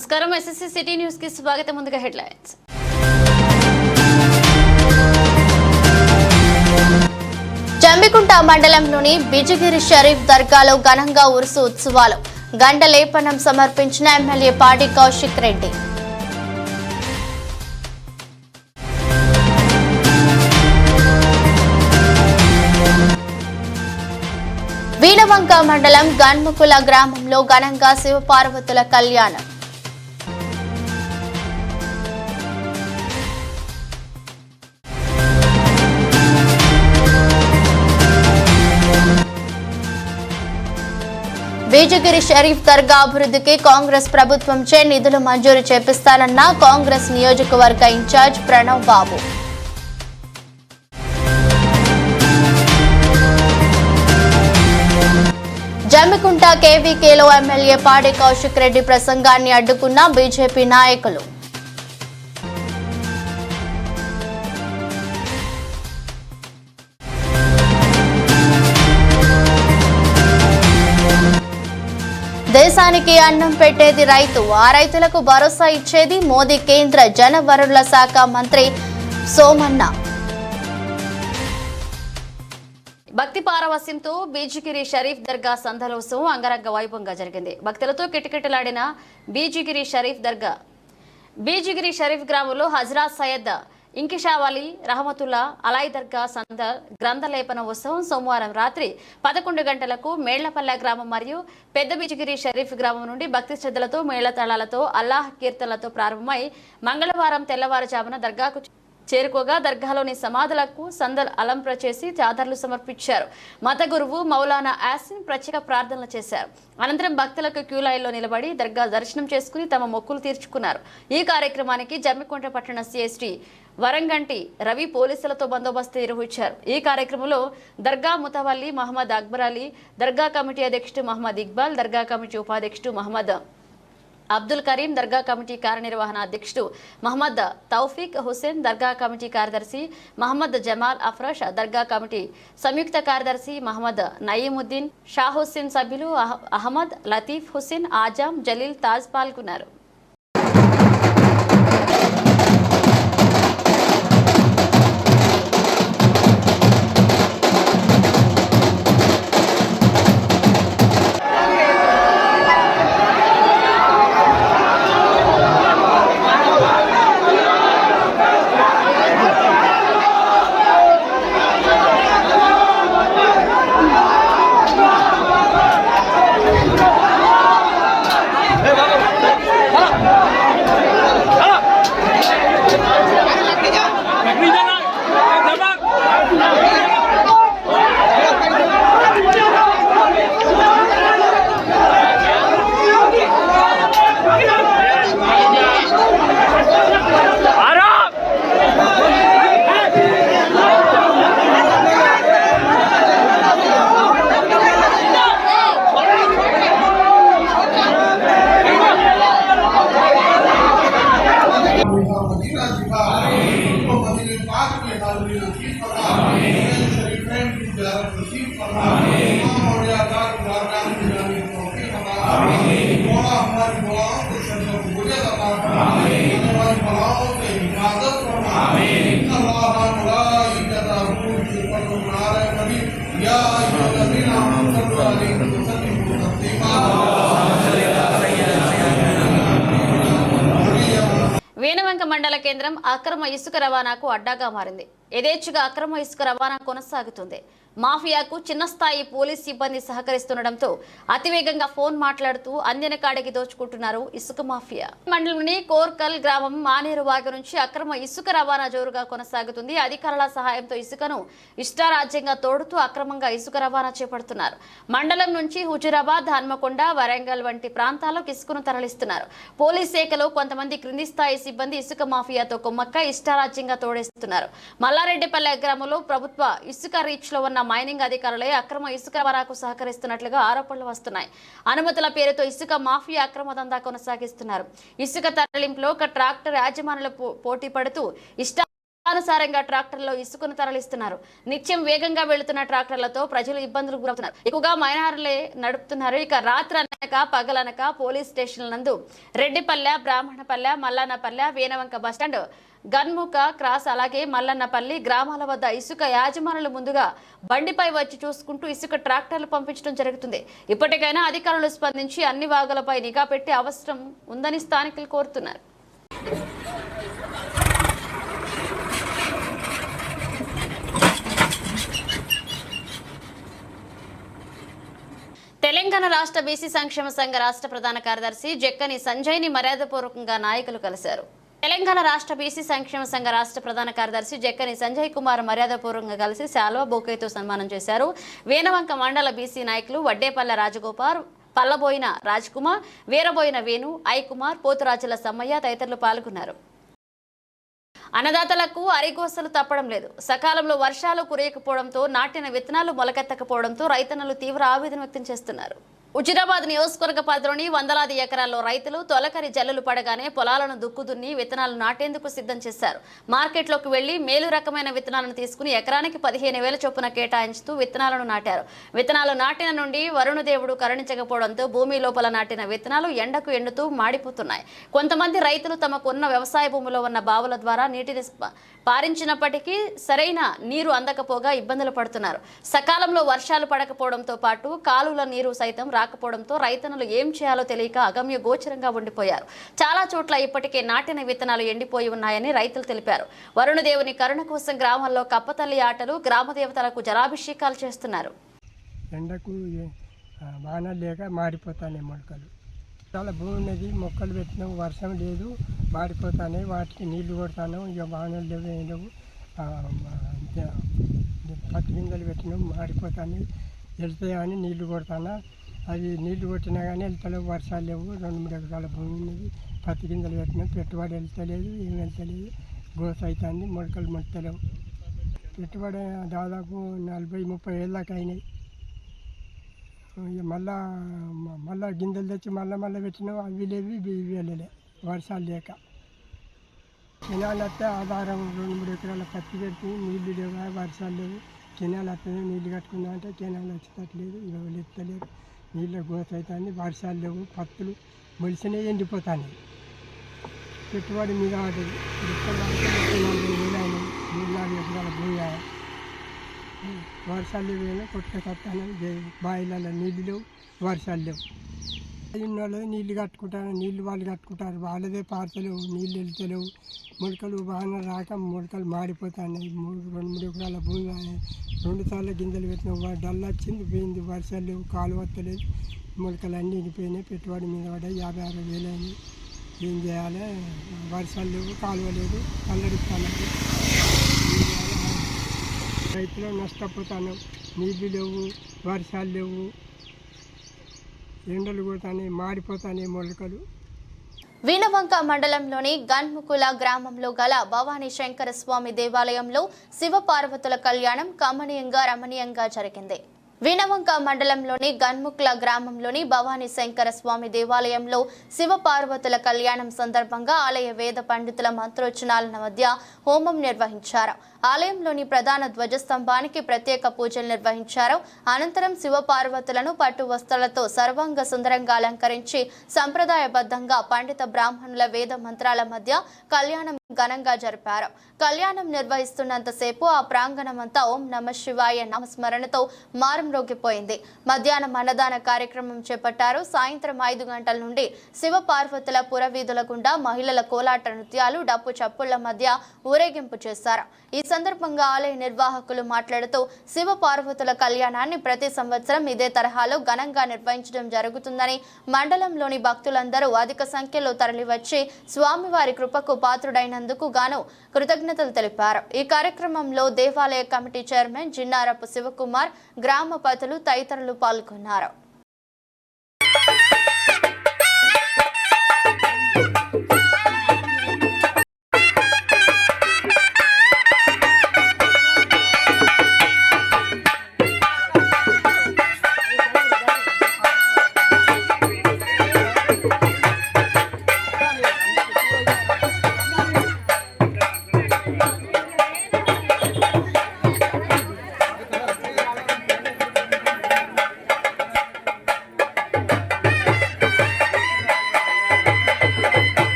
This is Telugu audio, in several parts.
నమస్కారం. ఎస్ఎస్సీ సిటీ న్యూస్కి స్వాగతం. ముందుగా హెడ్లైన్స్. జంబికుంట మండలంలోని బిజగిరి షరీఫ్ దర్గాలో ఘనంగా ఉరుసు ఉత్సవాలు. గంటలేపనం సమర్పించిన ఎమ్మెల్యే పాటి కౌశిక్ రెడ్డి. వీణవంక మండలం గన్ముకుల గ్రామంలో ఘనంగా శివపార్వతుల కళ్యాణం. బీజగిరి షరీఫ్ దర్గా అభివృద్ధికి కాంగ్రెస్ ప్రభుత్వంచే నిధులు మంజూరు చేపిస్తానన్న కాంగ్రెస్ నియోజకవర్గ ఇన్ఛార్జ్ ప్రణవ్ బాబు. జమ్మికుంట కేవీకేలో ఎమ్మెల్యే పాడి కౌశిక్ రెడ్డి ప్రసంగాన్ని అడ్డుకున్న బీజేపీ నాయకులు. దేశానికి అన్నం పెట్టేది రైతు ఆ రైతులకు భరోసా ఇచ్చేది మోదీ కేంద్ర జనవరుల శాఖ మంత్రి సోమన్న. భక్తి పారవస్యంతో బీజిగిరి షరీఫ్ దర్గా సందలోత్సవం అంగరంగ వైభవంగా జరిగింది. భక్తులతో కిటకిటలాడిన బీజిగిరి షరీఫ్ దర్గా. బీజిగిరి షరీఫ్ గ్రామంలో హజరా సయ్యద్ ఇంకిషావలి రహమతుల్లా అలాయ్ దర్గా సంద గ్రంథలేపన ఉత్సవం సోమవారం రాత్రి పదకొండు గంటలకు మేళ్ళపల్లె గ్రామం మరియు పెద్ద బిజిగిరి షరీఫ్ గ్రామం నుండి భక్తి శ్రద్ధలతో మేళతాళాలతో అల్లాహ్ కీర్తనలతో ప్రారంభమై మంగళవారం తెల్లవారుజామున దర్గాకు చేరుకోగా దర్గాలోని సమాధులకు సందల్ అలంప్ర చేసి చాదర్లు సమర్పించారు. మత గురువు మౌలానా యాసిన్ ప్రత్యేక ప్రార్థనలు చేశారు. అనంతరం భక్తులకు క్యూ లైన్లో నిలబడి దర్గా దర్శనం చేసుకుని తమ మొక్కులు తీర్చుకున్నారు. ఈ కార్యక్రమానికి జమ్మికుంట పట్టణ సిఎస్టీ వరంగంటి రవి పోలీసులతో బందోబస్తు నిర్వహించారు. ఈ కార్యక్రమంలో దర్గా ముతవల్లి మహమ్మద్ అక్బర్ అలీ దర్గా కమిటీ అధ్యక్షుడు మహమ్మద్ ఇక్బాల్ దర్గా కమిటీ ఉపాధ్యక్షుడు మహమ్మద్ అబ్దుల్ కరీం దర్గా కమిటీ కార్యనిర్వహణ అధ్యక్షుడు మహమ్మద్ తౌఫీక్ హుసేన్ దర్గా కమిటీ కార్యదర్శి మహమ్మద్ జమాల్ అఫ్రష్ దర్గా కమిటీ సంయుక్త కార్యదర్శి మహమ్మద్ నయీముద్దీన్ షా హుస్సేన్ సభ్యులు అహ్మద్ లతీఫ్ హుస్సేన్ ఆజాం జలీల్ తాజ్ పాల్గొన్నారు. వేణవంక మండల కేంద్రం అక్రమ ఇసుక రవాణాకు అడ్డాగా మారింది. యథేచ్ఛగా అక్రమ ఇసుక రవాణా కొనసాగుతుంది. మాఫియాకు చిన్న స్థాయి పోలీస్ సిబ్బంది సహకరిస్తుండటంతో అతివేగంగా ఫోన్ మాట్లాడుతూ అందిన కాడికి దోచుకుంటున్నారు ఇసుక మాఫియా. మండలంలోని కోర్కల్ గ్రామం మానేరువాగ నుంచి అక్రమ ఇసుక రవాణా జోరుగా కొనసాగుతుంది. అధికారుల సహాయంతో ఇసుకను ఇష్టారాజ్యంగా తోడుతూ అక్రమంగా ఇసుక రవాణా చేపడుతున్నారు. మండలం నుంచి హుజురాబాద్ హన్మకొండ వరంగల్ వంటి ప్రాంతాలకు ఇసుకను తరలిస్తున్నారు. పోలీస్ శాఖలో కొంతమంది క్రింది స్థాయి సిబ్బంది ఇసుక మాఫియాతో కొమ్మక్క ఇష్టారాజ్యంగా తోడేస్తున్నారు. మల్లారెడ్డిపల్లె గ్రామంలో ప్రభుత్వ ఇసుక రీచ్లో ఉన్న ఉన్న మైనింగ్ అధికారులే అక్రమ ఇసుక రవాణాకు సహకరిస్తున్నట్లుగా ఆరోపణలు వస్తున్నాయి. అనుమతుల పేరుతో ఇసుక మాఫియా అక్రమ దందా కొనసాగిస్తున్నారు. ఇసుక తరలింపులో ఒక ట్రాక్టర్ యాజమానులు పోటీ పడుతూ ఇష్ట అనుసారంగా ట్రాక్టర్లో ఇసుకను తరలిస్తున్నారు. నిత్యం వేగంగా వెళుతున్న ట్రాక్టర్లతో ప్రజలు ఇబ్బందులకు గురవుతున్నారు. ఎక్కువగా మైనారులే నడుపుతున్నారు. ఇక రాత్రి అనక పగలనక పోలీస్ స్టేషన్ల నందు Reddipalle Brahmanapalle Mallannapalle Veenavanka bus stand Ganmukha cross అలాగే మల్లన్నపల్లి గ్రామాల వద్ద ఇసుక యాజమానులు ముందుగా బండిపై వచ్చి చూసుకుంటూ ఇసుక ట్రాక్టర్లు పంపించడం జరుగుతుంది. ఇప్పటికైనా అధికారులు స్పందించి అన్ని వాగులపై నిఘా పెట్టి అవసరం ఉందని స్థానికులు కోరుతున్నారు తెలంగాణ రాష్ట్ర బీసీ సంక్షేమ సంఘ రాష్ట్ర ప్రధాన కార్యదర్శి జక్కని సంజయ్ని మర్యాదపూర్వకంగా నాయకులు కలిశారు. తెలంగాణ రాష్ట్ర బీసీ సంక్షేమ సంఘ రాష్ట్ర ప్రధాన కార్యదర్శి జక్కని సంజయ్ కుమార్ మర్యాదపూర్వకంగా కలిసి శాల్వా బొకేతో సన్మానం చేశారు. వేనవంక మండల బీసీ నాయకులు వడ్డేపల్లె రాజగోపాల్ పల్లబోయిన రాజ్కుమార్ వీరబోయిన వేణు ఐకుమార్ పోతురాజుల సమ్మయ్య తదితరులు పాల్గొన్నారు. అన్నదాతలకు అరిగోసలు తప్పడం లేదు. సకాలంలో వర్షాలు కురియకపోవడంతో నాటిన విత్తనాలు మొలకెత్తకపోవడంతో రైతన్నలు తీవ్ర ఆవేదన వ్యక్తం చేస్తున్నారు. ఉజిరాబాద్ నియోజకవర్గ పరిధిలోని వందలాది ఎకరాల్లో రైతులు తొలకరి జల్లులు పడగానే పొలాలను దుక్కుదున్ని విత్తనాలు నాటేందుకు సిద్ధం చేశారు. మార్కెట్లోకి వెళ్ళి మేలు రకమైన విత్తనాలను తీసుకుని ఎకరానికి పదిహేను వేల చొప్పున కేటాయించుతూ విత్తనాలను నాటారు. విత్తనాలు నాటిన నుండి వరుణదేవుడు కరుణించకపోవడంతో భూమి లోపల నాటిన విత్తనాలు ఎండకు ఎండుతూ మాడిపోతున్నాయి. కొంతమంది రైతులు తమకున్న వ్యవసాయ భూమిలో ఉన్న బావుల ద్వారా నీటిని పారించినప్పటికీ సరైన నీరు అందకపోగా ఇబ్బందులు పడుతున్నారు. సకాలంలో వర్షాలు పడకపోవడంతో పాటు కాలువల నీరు సైతం రాకపోవడంతో రైతన్నలు ఏం చేయాలో తెలియక అగమ్య గోచరంగా ఉండిపోయారు. చాలా చోట్ల ఇప్పటికే నాటిన విత్తనాలు ఎండిపోయి ఉన్నాయని రైతులు తెలిపారు. వరుణదేవుని కరుణ కోసం గ్రామాల్లో కప్పతల్లి ఆటలు గ్రామ దేవతలకు జలాభిషేకాలు చేస్తున్నారు. ఎండకు వాన లేక మాడిపోతాయి మొలకలు. చాలా భూమి ఉన్నది మొక్కలు పెట్టినాము వర్షం లేదు మాడిపోతానే వాటికి నీళ్ళు కొడతాను ఇక వానలు లేవు ఏం లేవు. పత్తి గింజలు పెట్టినాము మాడిపోతాయి వెళ్తాయని నీళ్ళు కొడతానా? అవి నీళ్ళు కొట్టినా కానీ వెళ్తలేవు వర్షాలు లేవు. రెండు మూడు ఎకరాల భూమి ఉన్నది. పత్తి గింజలు పెట్టినా పెట్టుబడి వెళ్తలేదు ఏం వెళ్తలేదు. గోస అవుతుంది మొలకలు మొట్టలేవు పెట్టుబడి దాదాపు నలభై ముప్పై ఏళ్ళ దాకా అయినాయి. మళ్ళా మళ్ళా గింజలు తెచ్చి మళ్ళీ మళ్ళీ పెట్టినాం అవి లేవి ఇవి వెళ్ళలే వర్షాలు లేక. కెనాలు వస్తే ఆధారం రెండు మూడు ఎకరాల పత్తి పెట్టి నీళ్ళు లేవు వర్షాలు లేవు. కెనాలు వస్తుంది నీళ్ళు కట్టుకుందాం అంటే కెనాలు వచ్చేటట్లేదు ఇక ఎత్తలేదు. నీళ్ళ గోత అవుతుంది వర్షాలు లేవు పత్తులు మొలిసినవి ఎండిపోతాయి పెట్టుబడి మీద ఆడదు ఇక్కడ నాలుగు ఎకరాల భూమి వర్షాలు లేవు కొట్టుకొస్తాను బాయిలలో నీళ్ళు లేవు వర్షాలు లేవు. ఉన్న నీళ్ళు కట్టుకుంటారు నీళ్ళు వాళ్ళు కట్టుకుంటారు. వాళ్ళదే పారతలేవు నీళ్ళు వెళ్తలేవు. మొలకలు బాగానే రాక మొలకలు మాడిపోతాయి మూడు రెండు మూడు ఎకరాల భూమి రెండు సార్లు గింజలు పెట్టిన డల్ వచ్చింది పోయింది వర్షాలు లేవు కాలు వస్తలేదు మొలకలు అన్నీ ఎండిపోయినాయి పెట్టుబడి మీద పడ్డాయి యాభై అరవై వేలు అయినాయి ఏం చేయాలి? వర్షాలు లేవు కాలువ లేదు కల్లడిస్తాను రైతులు నష్టపోతాను నీళ్ళు లేవు వర్షాలు లేవు. ఎండలు కొడతాయి మాడిపోతాయి మొలకలు. వీణవంక మండలంలోని గన్ముకుల గ్రామంలో గల భవానీ శంకర స్వామి దేవాలయంలో శివపార్వతుల కళ్యాణం కమనీయంగా రమణీయంగా జరిగింది. వీణవంక మండలంలోని గన్ముక్ల గ్రామంలోని భవానీ శంకర స్వామి దేవాలయంలో శివపార్వతుల కళ్యాణం సందర్భంగా ఆలయ వేద పండితుల మంత్రోచ్చనాల మధ్య హోమం నిర్వహించారు. ఆలయంలోని ప్రధాన ధ్వజస్తంభానికి ప్రత్యేక పూజలు నిర్వహించారు. అనంతరం శివపార్వతులను పట్టు వస్త్రాలతో సర్వాంగ సుందరంగా అలంకరించి సంప్రదాయబద్ధంగా పండిత బ్రాహ్మణుల వేద మంత్రాల మధ్య కళ్యాణం ఘనంగా జరిపారు. కళ్యాణం నిర్వహిస్తున్నంతసేపు ఆ ప్రాంగణమంతా ఓం నమ శివాయ నామస్మరణతో మారంరోగిపోయింది మధ్యాహ్నం అన్నదాన కార్యక్రమం చేపట్టారు. సాయంత్రం ఐదు గంటల నుండి శివపార్వతుల పురవీధుల గుండా మహిళల కోలాట నృత్యాలు డప్పు చప్పుళ్ళ మధ్య ఊరేగింపు చేశారు. ఈ సందర్భంగా ఆలయ నిర్వాహకులు మాట్లాడుతూ శివ పార్వతుల కళ్యాణాన్ని ప్రతి సంవత్సరం ఇదే తరహాలో ఘనంగా నిర్వహించడం జరుగుతుందని మండలంలోని భక్తులందరూ అధిక సంఖ్యలో తరలివచ్చి స్వామివారి కృపకు పాత్రుడైనందుకు గాను కృతజ్ఞతలు తెలిపారు. ఈ కార్యక్రమంలో దేవాలయ కమిటీ చైర్మన్ జిన్నారపు శివకుమార్ గ్రామ పతులు తదితరులు పాల్గొన్నారు.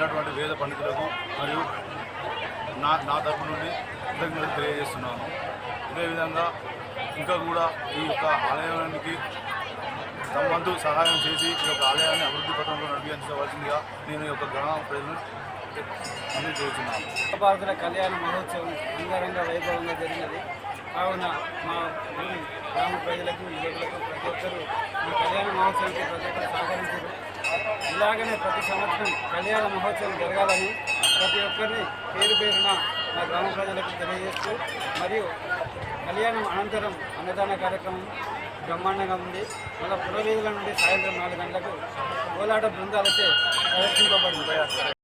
వచ్చినటువంటి వేద పండితులకు మరియు నా నా తరపు నుండి కృతజ్ఞతలు తెలియజేస్తున్నాను. అదేవిధంగా ఇంకా కూడా ఈ యొక్క ఆలయానికి తమ వంతు సహాయం చేసి ఈ యొక్క ఆలయాన్ని అభివృద్ధి పథంలో నడిపించవలసిందిగా నేను ఈ యొక్క గ్రామ ప్రజలను అన్ని భారతుల కళ్యాణ మహోత్సవం అంగరంగ వైభవంగా జరిగినది. కావున మా గ్రామ ప్రజలకు ప్రతి ఒక్కరూ ఈ కళ్యాణ మహోత్సవానికి ప్రతి ఒక్కరు సహకరించారు ఇలాగనే ప్రతి సంవత్సరం కళ్యాణ మహోత్సవం జరగాలని ప్రతి ఒక్కరిని పేరు పేరున మా గ్రామ ప్రజలకు తెలియజేస్తూ మరియు కళ్యాణం అనంతరం అన్నదాన కార్యక్రమం బ్రహ్మాండంగా ఉంది. మళ్ళీ పురవీధుల నుండి సాయంత్రం నాలుగు గంటలకు కోలాట బృందాలచే ప్రదర్శింపబడింది.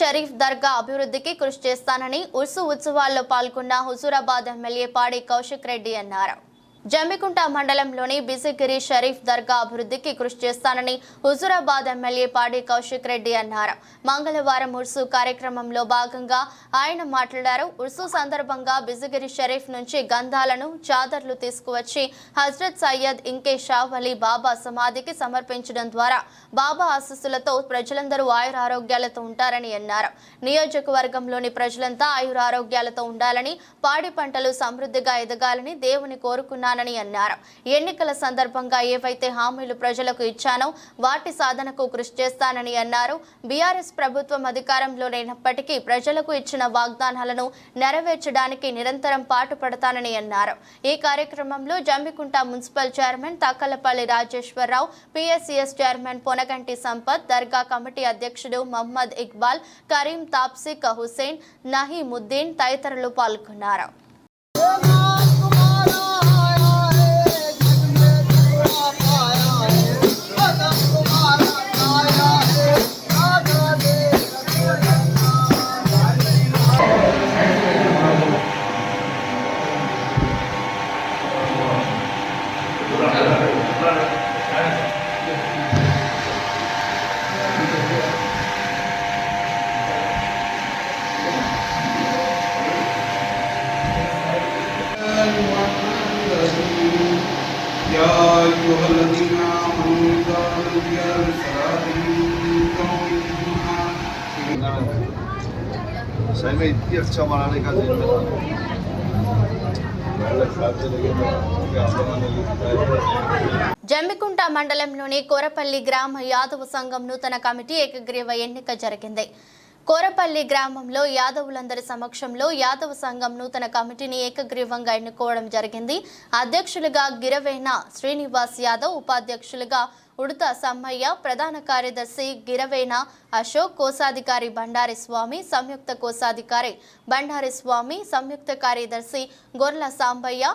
షరీఫ్ దర్గా అభివృద్ధికి కృషి చేస్తానని ఉర్సు ఉత్సవాల్లో పాల్గొన్న హుజూరాబాద్ ఎమ్మెల్యే పాడి కౌశిక్ రెడ్డి అన్నారు. జమ్మికుంట మండలంలోని బిజిగిరి షరీఫ్ దర్గా అభివృద్ధికి కృషి చేస్తానని హుజూరాబాద్ ఎమ్మెల్యే పాడి కౌశిక్ రెడ్డి అన్నారు. మంగళవారం ఉర్సు కార్యక్రమంలో భాగంగా ఆయన మాట్లాడారు. ఉర్సు సందర్భంగా బిజిగిరి షరీఫ్ నుంచి గంధాలను చాదర్లు తీసుకువచ్చి హజ్రత్ సయ్యద్ ఇంకే షావ్ అలీ బాబా సమాధికి సమర్పించడం ద్వారా బాబా ఆశస్సులతో ప్రజలందరూ ఆయురారోగ్యాలతో ఉంటారని అన్నారు. నియోజకవర్గంలోని ప్రజలంతా ఆయురారోగ్యాలతో ఉండాలని పాడి పంటలు సమృద్ధిగా ఎదగాలని దేవుని చేస్తానని అన్నారు. ఎన్నికల సందర్భంగా ఏవైతే హామీలు ప్రజలకు ఇచ్చానో వాటి సాధనకు కృషి చేస్తానని అన్నారు. బీఆర్ఎస్ ప్రభుత్వం అధికారంలో లేనప్పటికీ ప్రజలకు ఇచ్చిన వాగ్దానాలను నెరవేర్చడానికి నిరంతరం పాటుపడతానని అన్నారు. ఈ కార్యక్రమంలో Jammikunta municipal chairman Takalapalli Rajeshwararao PSCS chairman Ponaganti Sampath dargah committee అధ్యక్షుడు మహమ్మద్ ఇక్బాల్ కరీం తాప్సిక్ హుసేన్ నహీముద్దీన్ తదితరులు పాల్గొన్నారు. చేర్చామని కాదు జమ్మికుంట మండలంలోని కోరపల్లి గ్రామ యాదవ సంఘం నూతన కమిటీ ఏకగ్రీవ ఎన్నిక జరిగింది. కోరపల్లి గ్రామంలో యాదవులందరి సమక్షంలో యాదవ సంఘం నూతన కమిటీని ఏకగ్రీవంగా ఎన్నుకోవడం జరిగింది. అధ్యక్షులుగా గిరవేణ శ్రీనివాస్ యాదవ్ ఉపాధ్యక్షులుగా ఉడత సమ్మయ్య ప్రధాన కార్యదర్శి గిరవేణ అశోక్ కోశాధికారి బండారి స్వామి సంయుక్త కోశాధికారి బండారి స్వామి సంయుక్త కార్యదర్శి గొర్ల సాంబయ్య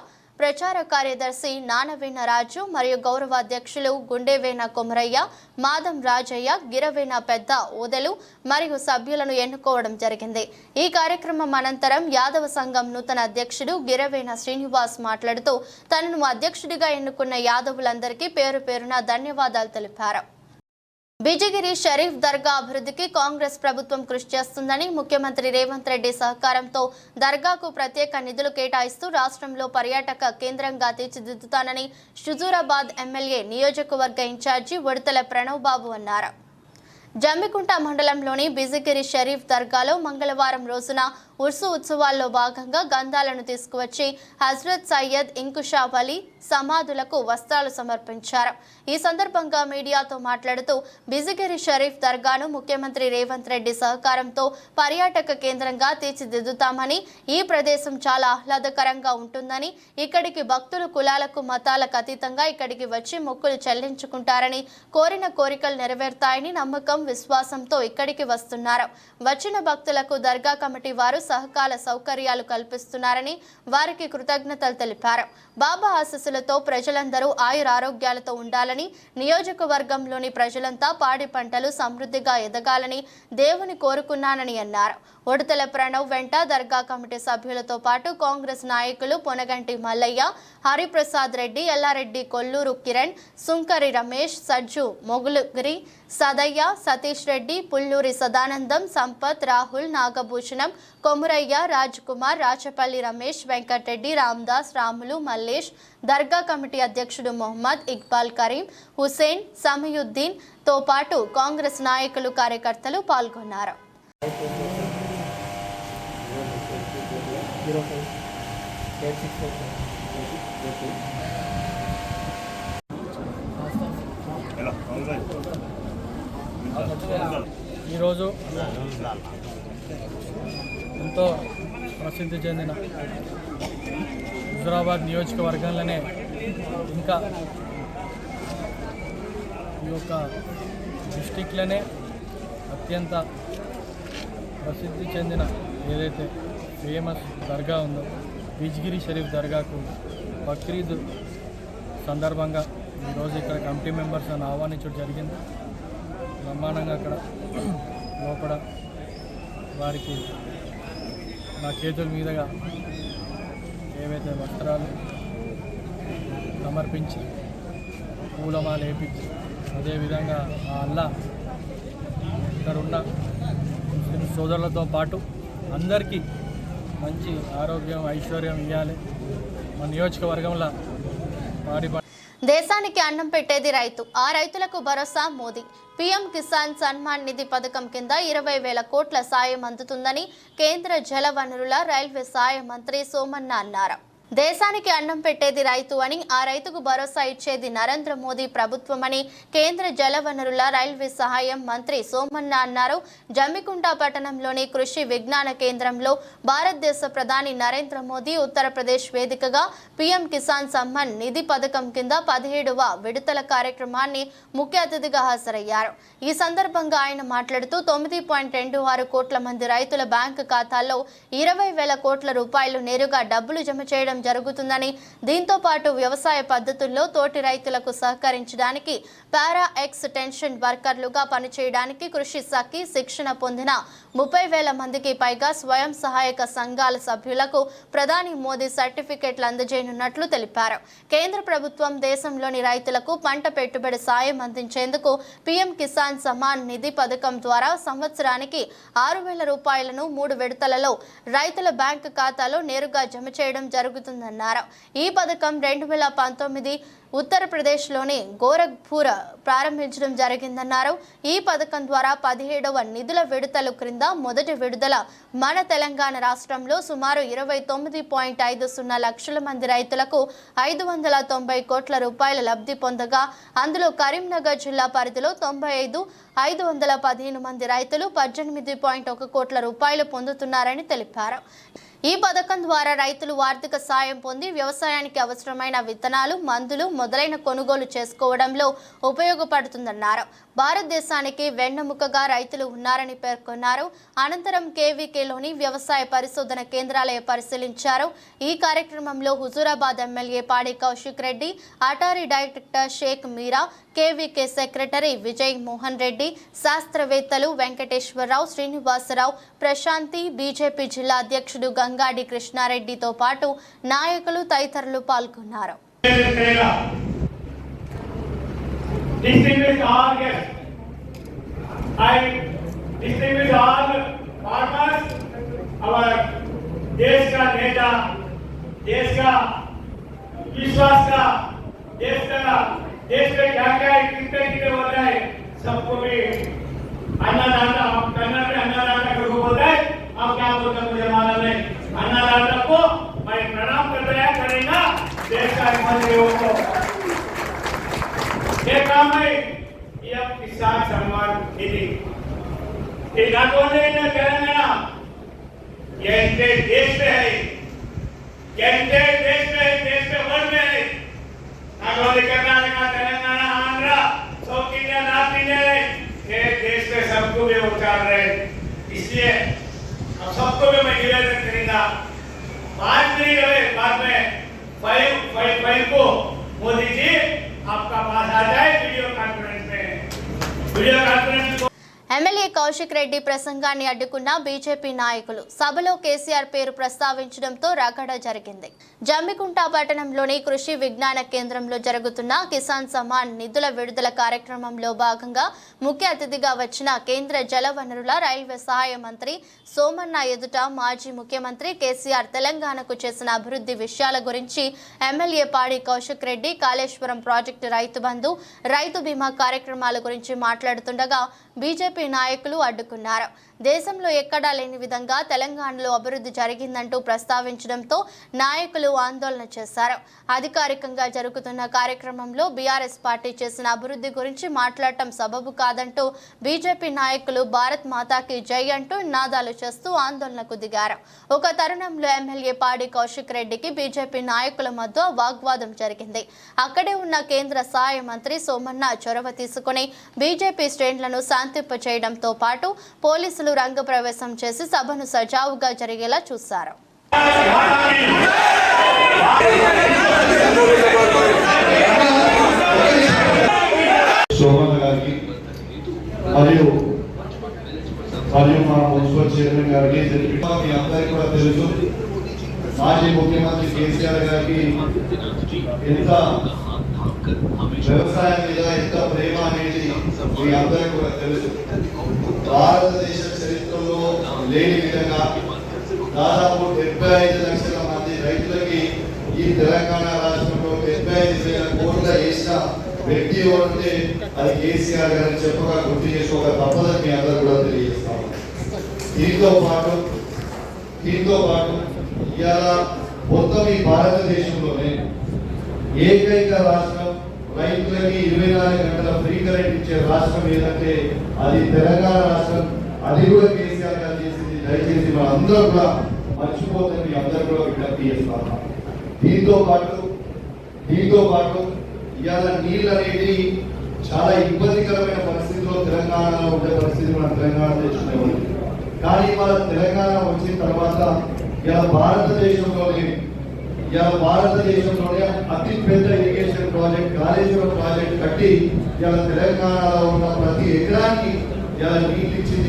ప్రచార కార్యదర్శి నానవీణ రాజు మరియు గౌరవ అధ్యక్షులు గుండెవేన కొమరయ్య మాదం రాజయ్య గిరవేన పెద్ద ఓదెలు మరియు సభ్యులను ఎన్నుకోవడం జరిగింది. ఈ కార్యక్రమం అనంతరం యాదవ సంఘం నూతన అధ్యక్షుడు గిరవేణ శ్రీనివాస్ మాట్లాడుతూ తనను అధ్యక్షుడిగా ఎన్నుకున్న యాదవులందరికీ పేరు పేరున ధన్యవాదాలు తెలిపారు. బిజగిరి షరీఫ్ దర్గా అభివృద్ధికి కాంగ్రెస్ ప్రభుత్వం కృషి చేస్తుందని ముఖ్యమంత్రి రేవంత్ రెడ్డి సహకారంతో దర్గాకు ప్రత్యేక నిధులు కేటాయిస్తూ రాష్ట్రంలో పర్యాటక కేంద్రంగా తీర్చిదిద్దుతానని షుజూరాబాద్ ఎమ్మెల్యే నియోజకవర్గ ఇన్ఛార్జి ఉడతల ప్రణవ్ బాబు అన్నారు. జమ్మికుంట మండలంలోని బిజిగిరి షరీఫ్ దర్గాలో మంగళవారం రోజున ఉర్సు ఉత్సవాల్లో భాగంగా గంధాలను తీసుకువచ్చి హజ్రత్ సయ్యద్ ఇంకుషాబ్ అలీ సమాధులకు వస్త్రాలు సమర్పించారు. ఈ సందర్భంగా మీడియాతో మాట్లాడుతూ బిజిగిరి షరీఫ్ దర్గాను ముఖ్యమంత్రి రేవంత్ రెడ్డి సహకారంతో పర్యాటక కేంద్రంగా తీర్చిదిద్దుతామని ఈ ప్రదేశం చాలా ఆహ్లాదకరంగా ఉంటుందని ఇక్కడికి భక్తులు కులాలకు మతాలకు అతీతంగా ఇక్కడికి వచ్చి మొక్కులు చెల్లించుకుంటారని కోరిన కోరికలు నెరవేరుతాయని నమ్మకం విశ్వాసంతో ఇక్కడికి వస్తున్నారు. వచ్చిన భక్తులకు దర్గా కమిటీ వారు సహకార సౌకర్యాలు కల్పిస్తున్నారని వారికి కృతజ్ఞతలు తెలిపారు. బాబా ఆశస్సులతో ప్రజలందరూ ఆయురారోగ్యాలతో ఉండాలని నియోజకవర్గంలోని ప్రజలంతా పాడి పంటలు సమృద్ధిగా ఎదగాలని దేవుని కోరుకున్నానని అన్నారు. ఉడతల ప్రణవ్ వెంట దర్గా కమిటీ సభ్యులతో పాటు కాంగ్రెస్ నాయకులు పొనగంటి మల్లయ్య హరిప్రసాద్ రెడ్డి ఎల్లారెడ్డి కొల్లూరు కిరణ్ సుంకరి రమేష్ సజ్జు మొగులుగిరి సదయ్య సతీష్ రెడ్డి పుల్లూరి సదానందం సంపత్ రాహుల్ నాగభూషణం కొమురయ్య రాజ్ కుమార్ రాచపల్లి రమేష్ వెంకటరెడ్డి రామ్దాస్ రాములు మల్లేష్ దర్గా కమిటీ అధ్యక్షుడు మొహమ్మద్ ఇక్బాల్ కరీం హుసేన్ సమయుద్దీన్తో పాటు కాంగ్రెస్ నాయకులు కార్యకర్తలు పాల్గొన్నారు. ఈరోజు ఎంతో ప్రసిద్ధి చెందిన హుజురాబాద్ నియోజకవర్గంలోనే ఇంకా ఈ యొక్క డిస్టిక్లోనే అత్యంత ప్రసిద్ధి చెందిన ఏదైతే ఫేమస్ దర్గా ఉందో బీజ్గిరి షరీఫ్ దర్గాకు బక్రీద్ సందర్భంగా ఈరోజు ఇక్కడ కమిటీ మెంబర్స్ అని ఆహ్వానించడం జరిగింది. బ్రహ్మాండంగా అక్కడ లోపల వారికి నా చేతుల మీదుగా ఏవైతే వస్త్రాలు సమర్పించి పూలమాలు వేపించి అదేవిధంగా ఆ అల్లా ఇక్కడ ఉన్న ముస్లిం సోదరులతో పాటు అందరికీ మంచి ఆరోగ్యం ఐశ్వర్యం ఇవ్వాలి. మన నియోజకవర్గంలో పాడి దేశానికి అన్నం పెట్టేది రైతు. ఆ రైతులకు భరోసా మోదీ. పీఎం కిసాన్ సన్మాన్ నిధి పథకం కింద ఇరవై వేల కోట్ల సాయం అందుతుందని కేంద్ర జల వనరుల రైల్వే సాయ మంత్రి సోమన్న అన్నారు. దేశానికి అన్నం పెట్టేది రైతు అని ఆ రైతుకు భరోసా ఇచ్చేది నరేంద్ర మోదీ ప్రభుత్వమని కేంద్ర జలవనరుల రైల్వే సహాయం మంత్రి సోమన్న అన్నారు. జమ్మికుంట పట్టణంలోని కృషి విజ్ఞాన కేంద్రంలో భారతదేశ ప్రధాని నరేంద్ర మోదీ ఉత్తరప్రదేశ్ వేదికగా పీఎం కిసాన్ సమ్మాన్ నిధి పథకం కింద పదిహేడవ విడుదల కార్యక్రమాన్ని ముఖ్య అతిథిగా హాజరయ్యారు. ఈ సందర్భంగా ఆయన మాట్లాడుతూ తొమ్మిది పాయింట్ రెండు ఆరు కోట్ల మంది రైతుల బ్యాంకు ఖాతాల్లో ఇరవై వేల కోట్ల రూపాయలు నేరుగా డబ్బులు జమ చేయడం జరుగుతుందని. దీంతో పాటు వ్యవసాయ పద్ధతుల్లో తోటి రైతులకు సహకరించడానికి పారా ఎక్స్ టెన్షన్ వర్కర్లుగా పనిచేయడానికి కృషి సఖి శిక్షణ పొందిన ముప్పై వేల మందికి పైగా స్వయం సహాయక సంఘాల సభ్యులకు ప్రధాని మోదీ సర్టిఫికెట్లు అందజేయనున్నట్లు తెలిపారు. కేంద్ర ప్రభుత్వం దేశంలోని రైతులకు పంట పెట్టుబడి సాయం అందించేందుకు పీఎం కిసాన్ సమాన్ నిధి పథకం ద్వారా సంవత్సరానికి ఆరు వేల రూపాయలను మూడు విడతలలో రైతుల బ్యాంకు ఖాతాలో నేరుగా జమ చేయడం జరుగుతుందన్నారు. ఈ పథకం రెండు వేల పంతొమ్మిది ఉత్తరప్రదేశ్లోని గోరఖ్పూర్ ప్రారంభించడం జరిగిందన్నారు. ఈ పథకం ద్వారా పదిహేడవ నిధుల విడుదల క్రింద మొదటి విడుదల మన తెలంగాణ రాష్ట్రంలో సుమారు ఇరవై తొమ్మిది పాయింట్ ఐదు సున్నా లక్షల మంది రైతులకు ఐదు వందల తొంభై కోట్ల రూపాయల లబ్ధి పొందగా అందులో కరీంనగర్ జిల్లా పరిధిలో తొంభై ఐదు ఐదు వందల పదిహేను మంది రైతులు పద్దెనిమిది పాయింట్ ఒక కోట్ల రూపాయలు పొందుతున్నారని తెలిపారు. ఈ పథకం ద్వారా రైతులు ఆర్థిక సాయం పొంది వ్యవసాయానికి అవసరమైన విత్తనాలు మందులు మొదలైన కొనుగోలు చేసుకోవడంలో ఉపయోగపడుతుందన్నారు. భారతదేశానికి వెన్నెముకగా రైతులు ఉన్నారని పేర్కొన్నారు. అనంతరం కేవీకేలోని వ్యవసాయ పరిశోధన కేంద్రాలయ పరిశీలించారు. ఈ కార్యక్రమంలో Huzurabad MLA Padi Kaushik Reddy ATARI director Sheikh Meera KVK secretary Vijay Mohan Reddy శాస్త్రవేత్తలు వెంకటేశ్వరరావు శ్రీనివాసరావు ప్రశాంతి బీజేపీ జిల్లా అధ్యక్షుడు గంగాడి కృష్ణారెడ్డితో పాటు నాయకులు తదితరులు పాల్గొన్నారు. Distinguished all guests, I distinguish all partners, our देश का नेता देश का विश्वास का देश का देश में क्या क्या कितने कितने होता है, सबको भी अन्नदाता हम कन्नड़ में अन्नदाता को बोलते हैं, अब क्या बोलते हैं मुझे मालूम नहीं। अन्नदाता को मैं प्रणाम कर रहा करेगा, देश का मंत्रियों को देखा मैं यह किसान सम्मान निधि ఇలాగోనే తెలంగాణ ఎంత దేశ దేశ దేశ దేశ వర్గ కౌశిక్ రెడ్డి ప్రసంగాన్ని అడ్డుకున్న బీజేపీ నాయకులు. సభలో కేసీఆర్ పేరు ప్రస్తావించడంతో రగడ జరిగింది. జమ్మికుంట పట్టణంలోని కృషి విజ్ఞాన కేంద్రంలో జరుగుతున్న కిసాన్ సమాన్ నిధుల విడుదల కార్యక్రమంలో భాగంగా ముఖ్య అతిథిగా వచ్చిన కేంద్ర జలవనరుల రైల్వే సహాయ మంత్రి సోమన్న ఎదుట మాజీ ముఖ్యమంత్రి కేసీఆర్ తెలంగాణకు చేసిన అభివృద్ధి విషయాల గురించి ఎమ్మెల్యే పాడి కౌశిక్ రెడ్డి కాళేశ్వరం ప్రాజెక్టు రైతు బంధు రైతు బీమా కార్యక్రమాల గురించి మాట్లాడుతుండగా బీజేపీ నాయకులు అడ్డుకున్నారు. దేశంలో ఎక్కడా లేని విధంగా తెలంగాణలో అభివృద్ధి జరిగిందంటూ ప్రస్తావించడంతో నాయకులు ఆందోళన చేశారు. అధికారికంగా జరుగుతున్న కార్యక్రమంలో బీఆర్ఎస్ పార్టీ చేసిన అభివృద్ధి గురించి మాట్లాడటం సబబు కాదంటూ బీజేపీ నాయకులు భారత్ మాతాకి జై అంటూ నినాదాలు చేస్తూ ఆందోళనకు దిగారు. ఒక తరుణంలో ఎమ్మెల్యే పాడి కౌశిక్ రెడ్డికి బీజేపీ నాయకుల మధ్య వాగ్వాదం జరిగింది. అక్కడే ఉన్న కేంద్ర సహాయ మంత్రి సోమన్న చొరవ తీసుకుని బీజేపీ శ్రేణులను శాంతింపచేయడంతో పాటు పోలీసులు రంగప్రవేశం చేసి సభను సజావుగా జరిగేలా చూశారు. శోభన్ గారికి మరియు మరియు మా మున్సిపల్ చైర్మన్ గారికి మీ అందరికీ కూడా తెలుసు. మాజీ ముఖ్యమంత్రి కేసీఆర్ గారికి ఎంత వ్యవసాయం మీద ఎంత ప్రేమ అనేది మీ అందరికీ కూడా తెలుసు. భారతదేశ లేని విధంగా దాదాపు డెబ్బై ఐదు లక్షల మంది రైతులకి ఈ తెలంగాణ రాష్ట్రంలో డెబ్బై ఐదు వేల కోట్ల వేసిన వ్యక్తి ఎవరంటే అది కేసీఆర్ గారు చెప్పగా గుర్తు చేసుకోక తప్పదని మీ అందరూ కూడా తెలియజేస్తాము దీంతో పాటు దీంతో పాటు ఇవాళ మొత్తం ఈ భారతదేశంలోనే ఏకైక రాష్ట్రం రైతులకి ఇరవై నాలుగు గంటల ఫ్రీ కరెంట్ ఇచ్చే రాష్ట్రం ఏదంటే అది తెలంగాణ రాష్ట్రం. అది కూడా కేసీఆర్ చేసింది దయచేసి మన కూడా మర్చిపోతుంది మీ అందరూ కూడా విజ్ఞప్తి చేస్తాను. దీంతో పాటు దీంతో పాటు ఇవాళ నీళ్ళు అనేది చాలా ఇబ్బందికరమైన పరిస్థితిలో తెలంగాణలో ఉండే పరిస్థితి మన తెలంగాణ దేశంలో ఉంది. కానీ మన తెలంగాణ వచ్చిన తర్వాత ఇలా భారతదేశంలోనే ఇలా భారతదేశంలోనే అతి పెద్ద ఇరిగేషన్ ప్రాజెక్ట్ కాళేశ్వరం ప్రాజెక్ట్ కట్టి ఇలా తెలంగాణలో ఉన్న ప్రతి ఎకరానికి ఇలా నీళ్ళు ఇచ్చింది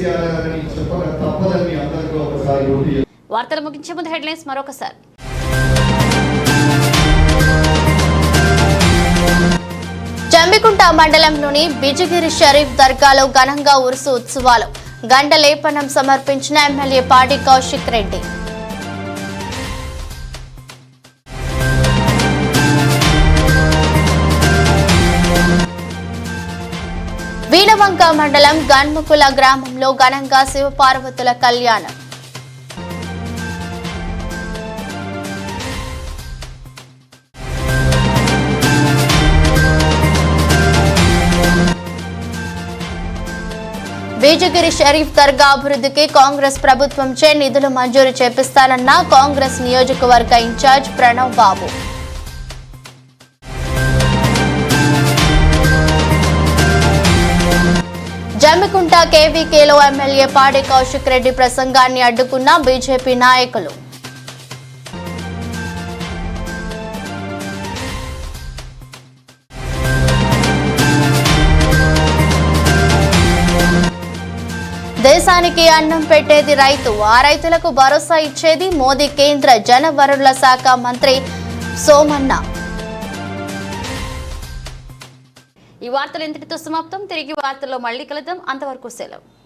కేసీఆర్ గారని చెప్పక తప్పదని మీ అందరికీ ఒకసారి గుర్తు చేస్తాను. వార్తలు ముగించే ముందు హెడ్లైన్స్ మరొకసారి. జమ్మికుంట మండలంలోని బిజిగిరి షరీఫ్ దర్గాలో ఘనంగా ఉరుసు ఉత్సవాలు. గంట లేపనం సమర్పించిన ఎమ్మెల్యే పాడి కౌశిక్ రెడ్డి. వీణవంక మండలం గన్ముకుల గ్రామంలో ఘనంగా శివపార్వతుల కళ్యాణం. బీజగిరి షరీఫ్ దర్గా అభివృద్ధికి కాంగ్రెస్ ప్రభుత్వంచే నిధులు మంజూరు చేపిస్తానన్న కాంగ్రెస్ నియోజకవర్గ ఇన్ఛార్జ్ ప్రణవ్ బాబు. జమ్మికుంట కేవీకేలో ఎమ్మెల్యే పాడి కౌశిక్ రెడ్డి ప్రసంగాన్ని అడ్డుకున్న బీజేపీ నాయకులు. దేశానికి అన్నం పెట్టేది రైతు ఆ రైతులకు భరోసా ఇచ్చేది మోదీ కేంద్ర జనవరుల శాఖ మంత్రి సోమన్న. వార్తలు ఇంతటితో సమాప్తం. తిరిగి వార్తల్లో మళ్ళీ కలుద్దాం. అంతవరకు సెలవు.